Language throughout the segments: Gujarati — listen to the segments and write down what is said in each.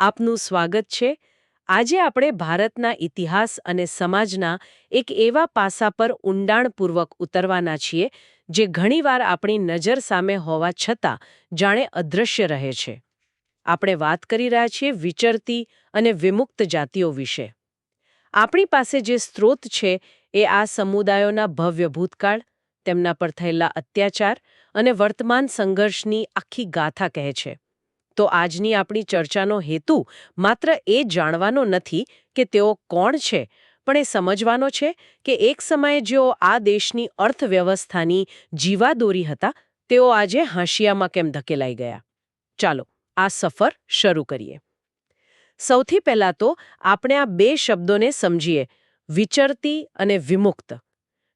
આપનું સ્વાગત છે. આજે આપણે ભારતના ઇતિહાસ અને સમાજના એક એવા પાસા પર ઊંડાણપૂર્વક ઉતરવાના છીએ, જે ઘણીવાર આપણી નજર સામે હોવા છતાં જાણે અદૃશ્ય રહે છે. આપણે વાત કરી રહ્યા છીએ વિચરતી અને વિમુક્ત જાતિઓ વિશે. આપણી પાસે જે સ્ત્રોત છે એ આ સમુદાયોના ભવ્ય ભૂતકાળ, તેમના પર થયેલા અત્યાચાર અને વર્તમાન સંઘર્ષની આખી ગાથા કહે છે. તો આજની આપણી ચર્ચાનો હેતુ માત્ર એ જાણવાનો નથી કે તેઓ કોણ છે, પણ એ સમજવાનો છે કે એક સમયે જેઓ આ દેશની અર્થવ્યવસ્થાની જીવાદોરી હતા, તેઓ આજે હાંશિયામાં કેમ ધકેલાઈ ગયા? ચાલો, આ સફર શરૂ કરીએ. સૌથી પહેલાં તો આપણે આ બે શબ્દોને સમજીએ, વિચરતી અને વિમુક્ત.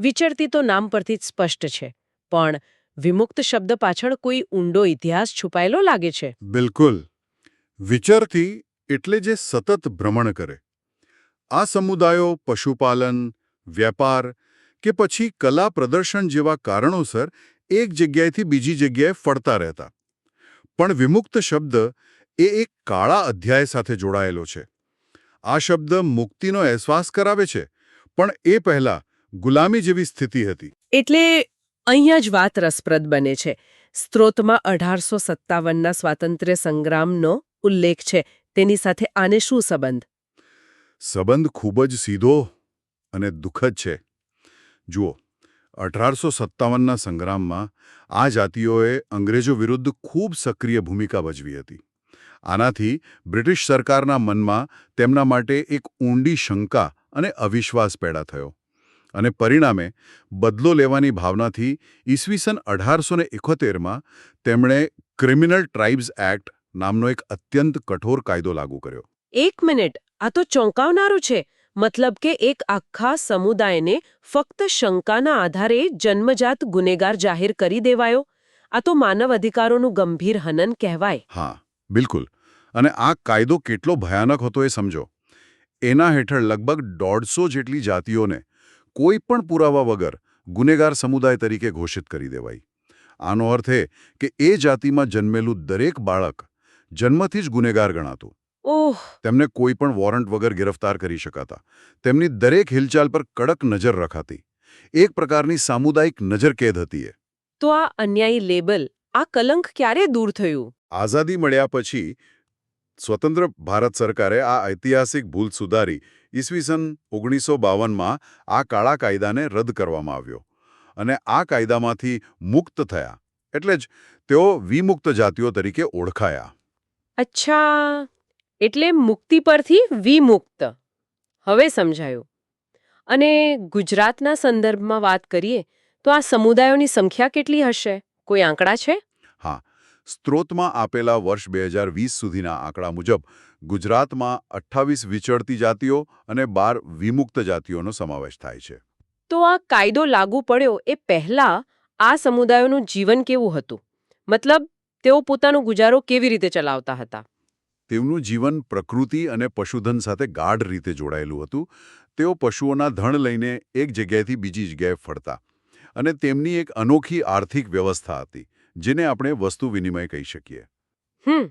વિચરતી તો નામ પરથી જ સ્પષ્ટ છે, પણ વિમુક્ત શબ્દ પાછળ કોઈ ઊંડો ઇતિહાસ છુપાયેલો લાગે છે? બિલકુલ. વિચરતી એટલે જે સતત ભ્રમણ કરે. આ સમુદાયો પશુપાલન વેપાર કે પછી કલા પ્રદર્શન જેવા કારણોસર એક જગ્યાએથી બીજી જગ્યાએ ફરતા રહેતા. પણ વિમુક્ત શબ્દ એ એક કાળા અધ્યાય સાથે જોડાયેલો છે. આ શબ્દ મુક્તિનો અહેસાસ કરાવે છે પણ એ પહેલા ગુલામી જેવી સ્થિતિ હતી. એટલે અહીંયા જ વાત રસપ્રદ બને છે. સ્ત્રોતમાં અઢારસો સત્તાવનના સ્વાતંત્ર્ય સંગ્રામનો ઉલ્લેખ છે. તેની સાથે આને શું સંબંધ? સંબંધ ખૂબ જ સીધો અને દુઃખદ છે. જુઓ, અઢારસો સત્તાવનના સંગ્રામમાં આ જાતિઓએ અંગ્રેજો વિરુદ્ધ ખૂબ સક્રિય ભૂમિકા ભજવી હતી. આનાથી બ્રિટિશ સરકારના મનમાં તેમના માટે એક ઊંડી શંકા અને અવિશ્વાસ પેદા થયો. અને પરિણામે બદલો લેવાની ભાવનાથી ઈસવીસન અઢારસો ને એકોતેરમાં તેમણે ક્રિમિનલ ટ્રાઇબ્સ એક્ટ નામનો એક અત્યંત કઠોર કાયદો લાગુ કર્યો. એક મિનિટ આ તો ચોંકાવનારું છે. મતલબ કે એક આખા સમુદાયને ફક્ત શંકાના આધારે જન્મજાત ગુનેગાર જાહેર કરી દેવાયો? આ તો માનવ અધિકારોનું ગંભીર હનન કહેવાય. હા બિલકુલ. અને આ કાયદો કેટલો ભયાનક હતો એ સમજો. એના હેઠળ લગભગ દોઢસો જેટલી જાતિઓને કોઈ પણ પુરાવા વગર ગુનેગાર સમુદાય તરીકે ઘોષિત કરી દેવાઈ. આનો અર્થ એ કે એ જાતિમાં જન્મેલું દરેક બાળક જન્મથી જ ગુનેગાર ગણાતું. ઓહ! તેમને કોઈ પણ વોરંટ વગર ગિરફ્તાર કરી શકાતા. તેમની દરેક હિલચાલ પર કડક નજર રખાતી. એક પ્રકારની સામુદાયિક નજર કેદ હતી એ. તો આ અન્યાયી લેબલ આ કલંક ક્યારે દૂર થયું? આઝાદી મળ્યા પછી સ્વતંત્ર ભારત સરકારે આ ઐતિહાસિક ભૂલ સુધારી ઈસવીસન ઓગણીસો બાવનમાં આ કાળા કાયદાને રદ કરવામાં આવ્યો અને આ કાયદામાંથી મુક્ત થયા. એટલે જ તેઓ વિમુક્ત જાતિઓ તરીકે ઓળખાયા. અચ્છા એટલે મુક્તિ પરથી વિમુક્ત. હવે સમજાયું. અને ગુજરાતના સંદર્ભમાં વાત કરીએ તો આ સમુદાયોની સંખ્યા કેટલી હશે? કોઈ આંકડા છે? હા સ્ત્રોતમાં આપેલા વર્ષ બે હજાર વીસ સુધીના આંકડા મુજબ ગુજરાતમાં અઠ્ઠાવીસ વિચરતી જાતિઓ અને બાર વિમુક્ત જાતિઓનો સમાવેશ થાય છે. તો આ કાયદો લાગુ પડ્યો એ પહેલા આ સમુદાયોનું જીવન કેવું હતું? મતલબ તેઓ પોતાનો ગુજારો કેવી રીતે ચલાવતા હતા? તેમનું જીવન પ્રકૃતિ અને પશુધન સાથે ગાઢ રીતે જોડાયેલું હતું. તેઓ પશુઓના ધણ લઈને એક જગ્યાએથી બીજી જગ્યાએ ફરતા અને તેમની એક અનોખી આર્થિક વ્યવસ્થા હતી જેને આપણે વસ્તુ વિનિમય કહી શકીએ. હમ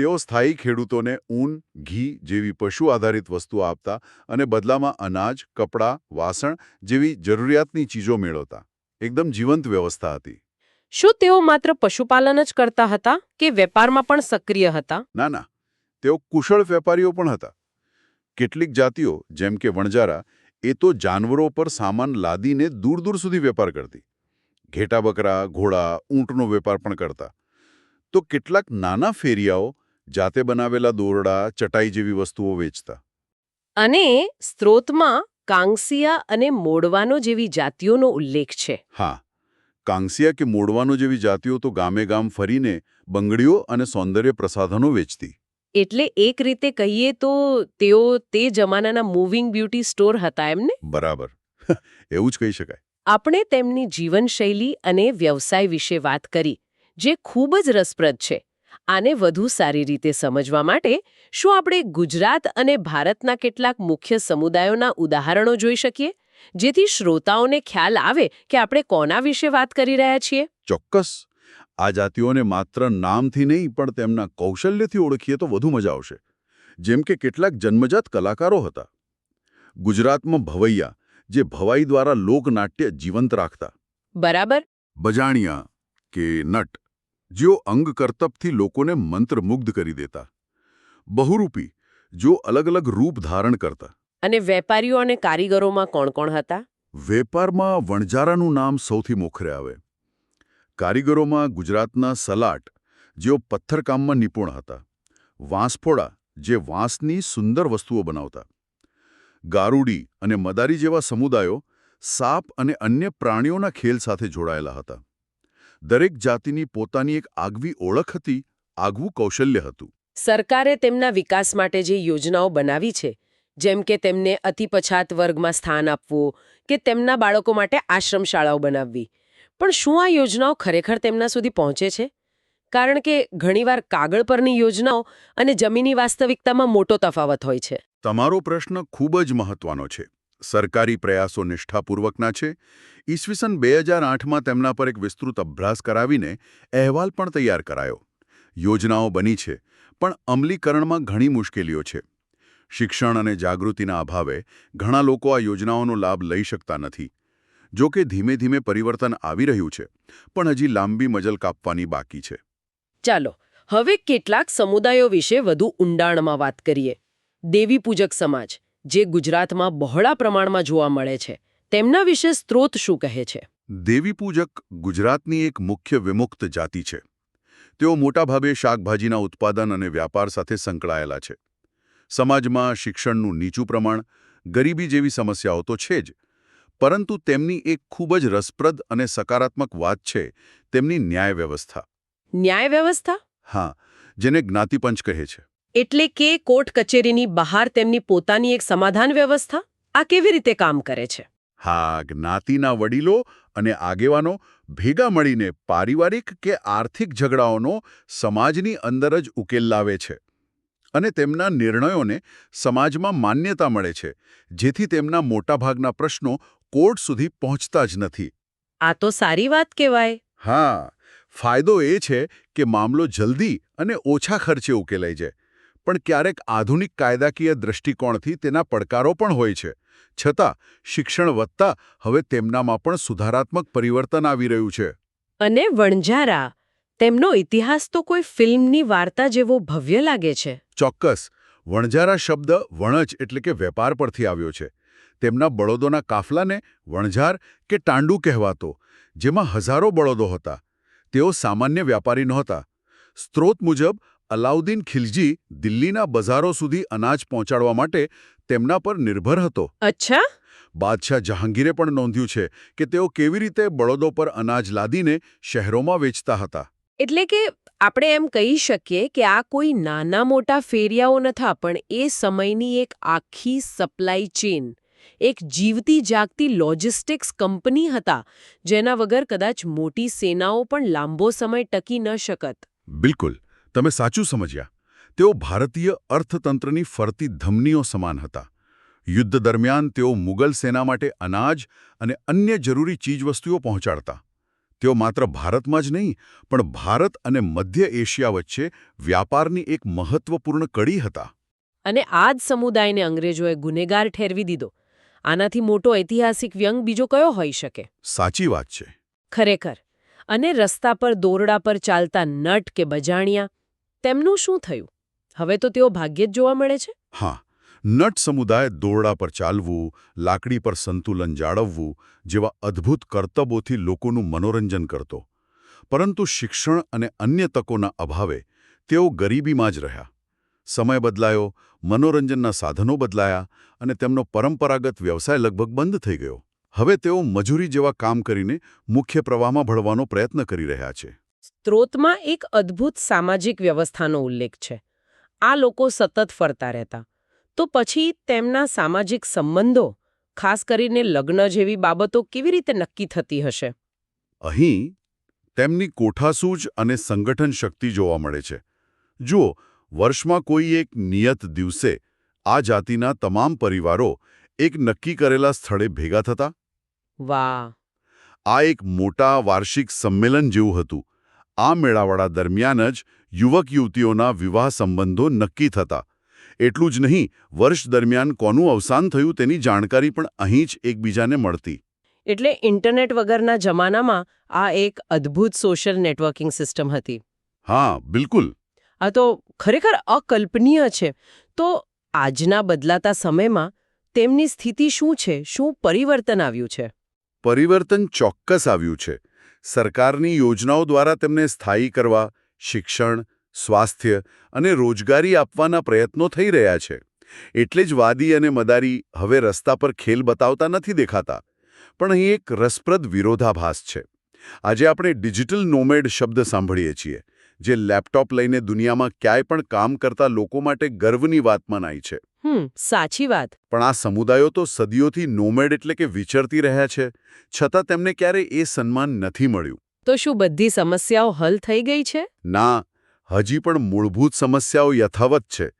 તેઓ સ્થાયી ખેડૂતોને ઊન ઘી જેવી પશુ આધારિત વસ્તુઓ આપતા અને બદલામાં અનાજ કપડાં વાસણ જેવી જરૂરિયાતની ચીજો મેળવતા. એકદમ જીવંત વ્યવસ્થા હતી. શું તેઓ માત્ર પશુપાલન જ કરતા હતા કે વેપારમાં પણ સક્રિય હતા? ના ના. તેઓ કુશળ વેપારીઓ પણ હતા. કેટલીક જાતિઓ જેમ કે વણજારા એ તો જાનવરો પર સામાન લાદીને દૂર દૂર સુધી વેપાર કરતી. ઘેટા બકરા ઘોડા ઊંટનો વેપાર પણ કરતા. તો કેટલાક નાના ફેરિયાઓ જાતે બનાવેલા દોરડા ચટાઈ જેવી વસ્તુઓ વેચતા. અને સ્ત્રોતમાં કાંગસિયા અને મોડવાનો જેવી જાતિઓનો ઉલ્લેખ છે. હા કાંગસિયા કે મોડવાનો જેવી જાતિઓ તો ગામે ગામ ફરીને બંગડીઓ અને સૌંદર્ય પ્રસાધનો વેચતી. એટલે એક રીતે કહીએ તો તેઓ તે જમાનાના મૂવિંગ બ્યુટી સ્ટોર હતા એમને? બરાબર. એવું જ કહી શકાય. આપણે તેમની જીવનશૈલી અને વ્યવસાય વિશે વાત કરી જે ખૂબ જ રસપ્રદ છે. આને વધુ સારી રીતે સમજવા માટે શું આપણે ગુજરાત અને ભારતના કેટલાક મુખ્ય સમુદાયોના ઉદાહરણો જોઈ શકીએ? જેથી શ્રોતાઓને ખ્યાલ આવે કે આપણે કોના વિશે વાત કરી રહ્યા છીએ. ચોક્કસ. આ જાતિઓને માત્ર નામથી નહીં પણ તેમના કૌશલ્યથી ઓળખીએ તો વધુ મજા આવશે. જેમ કે કેટલાક જન્મજાત કલાકારો હતા. ગુજરાતમાં ભવૈયા જે ભવાઈ દ્વારા લોકનાટ્ય જીવંત રાખતા. બરાબર. બજાણિયા કે નટ. જેઓ અંગ કરતબથી લોકોને મંત્રમુગ્ધ કરી દેતા. બહુરૂપી જો અલગ અલગ રૂપ ધારણ કરતા. અને વેપારીઓ અને કારીગરોમાં કોણ કોણ હતા? વેપારમાં વણજારાનું નામ સૌથી મોખરે આવે. કારીગરોમાં ગુજરાતના સલાટ જેઓ પથ્થરકામમાં નિપુણ હતા. વાંસફોડા જે વાંસની સુંદર વસ્તુઓ બનાવતા. ગારુડી અને મદારી જેવા સમુદાયો સાપ અને અન્ય પ્રાણીઓના ખેલ સાથે જોડાયેલા હતા. દરેક જાતિની પોતાની એક આગવી ઓળખ હતી આગવું કૌશલ્ય હતું. સરકારે તેમના વિકાસ માટે જે યોજનાઓ બનાવી છે જેમ કે તેમને અતિ પછાત વર્ગમાં સ્થાન આપવું કે તેમના બાળકો માટે આશ્રમ શાળાઓ બનાવવી પણ શું આ યોજનાઓ ખરેખર તેમના સુધી પહોંચે છે? કારણ કે ઘણીવાર કાગળ પરની યોજનાઓ અને જમીની વાસ્તવિકતામાં મોટો તફાવત હોય છે. તમારો પ્રશ્ન ખૂબ જ મહત્વનો છે. સરકારી પ્રયાસો નિષ્ઠાપૂર્વકના છે. ઈસવીસન બે હજાર આઠમાં તેમના પર એક વિસ્તૃત અભ્યાસ કરાવીને અહેવાલ પણ તૈયાર કરાયો. યોજનાઓ બની છે, પણ અમલીકરણમાં ઘણી મુશ્કેલીઓ છે. શિક્ષણ અને જાગૃતિના અભાવે ઘણા લોકો આ યોજનાઓનો લાભ લઈ શકતા નથી. જો કે ધીમે ધીમે પરિવર્તન આવી રહ્યું છે, પણ હજી લાંબી મજલ કાપવાની બાકી છે. ચાલો, હવે કેટલાક સમુદાયો વિશે વધુ ઊંડાણમાં વાત કરીએ. દેવી પૂજક સમાજ. જે ગુજરાતમાં બહોળા પ્રમાણમાં જોવા મળે છે. તેમના વિશે સ્ત્રોત શું કહે છે? દેવી પૂજક ગુજરાતની એક મુખ્ય વિમુક્ત જાતિ છે. તેઓ મોટાભાગે શાકભાજીના ઉત્પાદન અને વ્યાપાર સાથે સંકળાયેલા છે. સમાજમાં શિક્ષણનું નીચું પ્રમાણ ગરીબી જેવી સમસ્યાઓ તો છે જ પરંતુ તેમની એક ખૂબ જ રસપ્રદ અને સકારાત્મક વાત છે તેમની ન્યાય વ્યવસ્થા ન્યાય વ્યવસ્થા હા જેને જ્ઞાતિપંચ કહે છે. એટલે કે કોર્ટ કચેરીની બહાર તેમની પોતાની એક સમાધાન વ્યવસ્થા? આ કેવી રીતે કામ કરે છે? હા જ્ઞાતિના વડીલો અને આગેવાનો ભેગા મળીને પારિવારિક કે આર્થિક ઝઘડાઓનો સમાજની અંદર જ ઉકેલ લાવે છે અને તેમના નિર્ણયોને સમાજમાં માન્યતા મળે છે જેથી તેમના મોટાભાગના પ્રશ્નો કોર્ટ સુધી પહોંચતા જ નથી. આ તો સારી વાત કહેવાય. હા ફાયદો એ છે કે મામલો જલ્દી અને ઓછા ખર્ચે ઉકેલાઈ જાય પણ ક્યારેક આધુનિક કાયદાકીય દૃષ્ટિકોણથી તેના પડકારો પણ હોય છે. છતાં શિક્ષણ વધતા હવે તેમનામાં પણ સુધારાત્મક પરિવર્તન આવી રહ્યું છે. અને વણજારા તેમનો ઇતિહાસ તો કોઈ ફિલ્મની વાર્તા જેવો ભવ્ય લાગે છે. ચોક્કસ વણજારા શબ્દ વણજ એટલે કે વેપાર પરથી આવ્યો છે. તેમના બળદોના કાફલાને વણઝાર કે ટાંડુ કહેવાતો જેમાં હજારો બળદો હતા. તેઓ સામાન્ય વ્યાપારી નહોતા. સ્ત્રોત મુજબ અલાઉદ્દીન ખિલજી દિલ્હીના બજારો સુધી અનાજ પહોંચાડવા માટે તેમના પર નિર્ભર હતો. અચ્છા? બાદશાહ જહાંગીરે પણ નોંધ્યું છે કે તેઓ કેવી રીતે બળદો પર અનાજ લાદીને શહેરોમાં વેચતા હતા. એટલે કે આપણે એમ કહી શકીએ કે આ કોઈ નાના મોટા ફેરિયાઓ નથી પણ એ સમયની એક આખી સપ્લાય ચેન એક જીવતી જાગતી લોજિસ્ટિક્સ કંપની હતા જેના વગર કદાચ મોટી સેનાઓ પણ લાંબો સમય ટકી ન શકત. બિલકુલ. તમે સાચું સમજ્યા. તેઓ ભારતીય અર્થતંત્રની ફરતી ધમનીઓ સમાન હતા. યુદ્ધ દરમિયાન તેઓ મુગલ સેના માટે અનાજ અને અન્ય જરૂરી ચીજવસ્તુઓ પહોંચાડતા. તેઓ માત્ર ભારતમાં જ નહીં પણ ભારત અને મધ્ય એશિયા વચ્ચે વ્યાપારની એક મહત્વપૂર્ણ કડી હતા. અને આ જ સમુદાયને અંગ્રેજોએ ગુનેગાર ઠેરવી દીધો. આનાથી મોટો ઐતિહાસિક વ્યંગ બીજો કયો હોઈ શકે? સાચી વાત છે. ખરેખર. અને રસ્તા પર દોરડા પર ચાલતા નટ કે બજાણિયા તેમનું શું થયું? હવે તો તેઓ ભાગ્યે જ જોવા મળે છે? હા, નટ સમુદાય દોરડા પર ચાલવું, લાકડી પર સંતુલન જાળવવું જેવા અદ્ભુત કરતબોથી લોકોનું મનોરંજન કરતો. પરંતુ શિક્ષણ અને અન્ય તકોના અભાવે તેઓ ગરીબીમાં જ રહ્યા. સમય બદલાયો, મનોરંજનના સાધનો બદલાયા અને તેમનો પરંપરાગત વ્યવસાય લગભગ બંધ થઈ ગયો. હવે તેઓ મજૂરી જેવા કામ કરીને મુખ્ય પ્રવાહમાં ભળવાનો પ્રયત્ન કરી રહ્યા છે. સ્ત્રોતમાં એક અદ્ભુત સામાજિક વ્યવસ્થાનો ઉલ્લેખ છે. આ લોકો સતત ફરતા રહેતા. તો પછી તેમના સામાજિક સંબંધો ખાસ કરીને લગ્ન જેવી બાબતો કેવી રીતે નક્કી થતી હશે? અહીં તેમની કોઠાસૂજ અને સંગઠન શક્તિ જોવા મળે છે. જુઓ વર્ષમાં કોઈ એક નિયત દિવસે આ જાતિના તમામ પરિવારો એક નક્કી કરેલા સ્થળે ભેગા થતા? વાહ! આ એક મોટા વાર્ષિક સંમેલન જેવું હતું. આ મેળાવડા દરમિયાન જ યુવક યુવતીઓના વિવાહ સંબંધો નક્કી થતા. એટલું જ નહીં વર્ષ દરમિયાન કોનું અવસાન થયું તેની જાણકારી પણ અહીં જ એકબીજાને મળતી. એટલે ઇન્ટરનેટ વગરના જમાનામાં આ એક અદ્ભુત સોશિયલ નેટવર્કિંગ સિસ્ટમ હતી. હા બિલકુલ. આ તો ખરેખર અકલ્પનીય છે. તો આજના બદલાતા સમયમાં તેમની સ્થિતિ શું છે? શું પરિવર્તન આવ્યું છે? પરિવર્તન ચોક્કસ આવ્યું છે. સરકારની યોજનાઓ દ્વારા તેમને સ્થાયી કરવા, શિક્ષણ, સ્વાસ્થ્ય અને રોજગારી આપવાના પ્રયત્નો થઈ રહ્યા છે. એટલે જ વાદી અને મદારી હવે રસ્તા પર ખેલ બતાવતા નથી દેખાતા. પણ અહીં એક રસપ્રદ વિરોધાભાસ છે. આજે આપણે ડિજિટલ નોમેડ શબ્દ સાંભળીએ છીએ, જે લેપટોપ લઈને દુનિયામાં ક્યાંય પણ કામ કરતા લોકો માટે ગર્વની વાત મનાય છે. હમ સાચી વાત. પણ આ સમુદાયો તો સદીઓથી નોમેડ એટલે કે વિચરતી રહ્યા છે છતાં તેમને ક્યારે એ સન્માન નથી મળ્યું. તો શું બધી સમસ્યાઓ હલ થઈ ગઈ છે? ના હજી પણ મૂળભૂત સમસ્યાઓ યથાવત છે.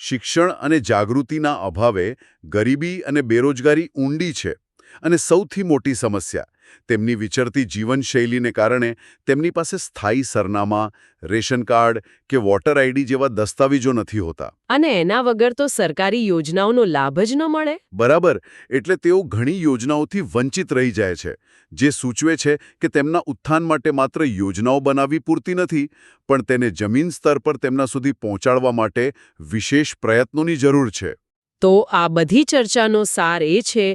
શિક્ષણ અને જાગૃતિના અભાવે ગરીબી અને બેરોજગારી ઊંડી છે અને સૌથી મોટી સમસ્યા તેમની વિચરતી જીવનશૈલીને કારણે તેમની પાસે સ્થાયી સરનામા રેશન કાર્ડ કે વોટર આઈડી જેવા દસ્તાવેજો નથી હોતા. અને એના વગર તો સરકારી યોજનાઓનો લાભ જ ન મળે? બરાબર એટલે તેઓ ઘણી યોજનાઓથી વંચિત રહી જાય છે જે સૂચવે છે કે તેમના ઉત્થાન માટે માત્ર યોજનાઓ બનાવવી પૂરતી નથી પણ તેને જમીન સ્તર પર તેમના સુધી પહોંચાડવા માટે વિશેષ પ્રયત્નોની જરૂર છે. તો આ બધી ચર્ચાનો સાર એ છે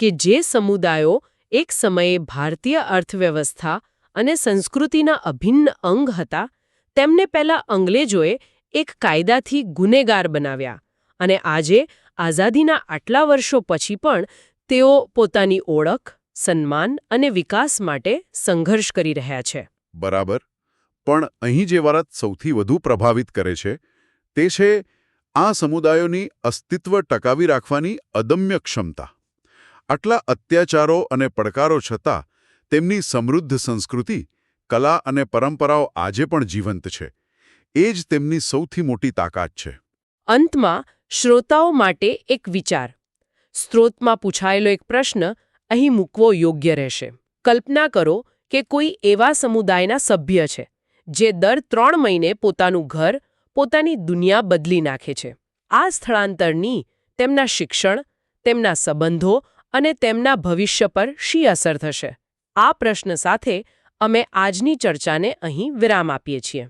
કે જે સમુદાયો એક સમયે ભારતીય અર્થવ્યવસ્થા અને સંસ્કૃતિના અભિન્ન અંગ હતા, તેમને પહેલા અંગ્રેજોએ એક કાયદાથી ગુનેગાર બનાવ્યા અને આજે આઝાદીના આટલા વર્ષો પછી પણ તેઓ પોતાની ઓળખ, સન્માન અને વિકાસ માટે સંઘર્ષ કરી રહ્યા છે. બરાબર. પણ અહીં જે વાત સૌથી વધુ પ્રભાવિત કરે છે, તે છે આ સમુદાયોની અસ્તિત્વ ટકાવી રાખવાની અદમ્ય ક્ષમતા. આટલા અત્યાચારો અને પડકારો છતાં તેમની સમૃદ્ધ સંસ્કૃતિ, કલા અને પરંપરાઓ આજે પણ જીવંત છે. એ જ તેમની સૌથી મોટી તાકાત છે. અંતમાં, શ્રોતાઓ માટે એક વિચાર. સ્ત્રોતમાં પૂછાયેલો એક પ્રશ્ન અહીં મૂકવો યોગ્ય રહેશે. કલ્પના કરો કે કોઈ એવા સમુદાયના સભ્ય છે, જે દર ત્રણ મહિને પોતાનું ઘર, પોતાની દુનિયા બદલી નાખે છે. આ સ્થળાંતરની તેમના શિક્ષણ, તેમના સંબંધો અને તેમના ભવિષ્ય પર શી અસર થશે? આ પ્રશ્ન સાથે અમે આજની ચર્ચાને અહીં વિરામ આપીએ છીએ.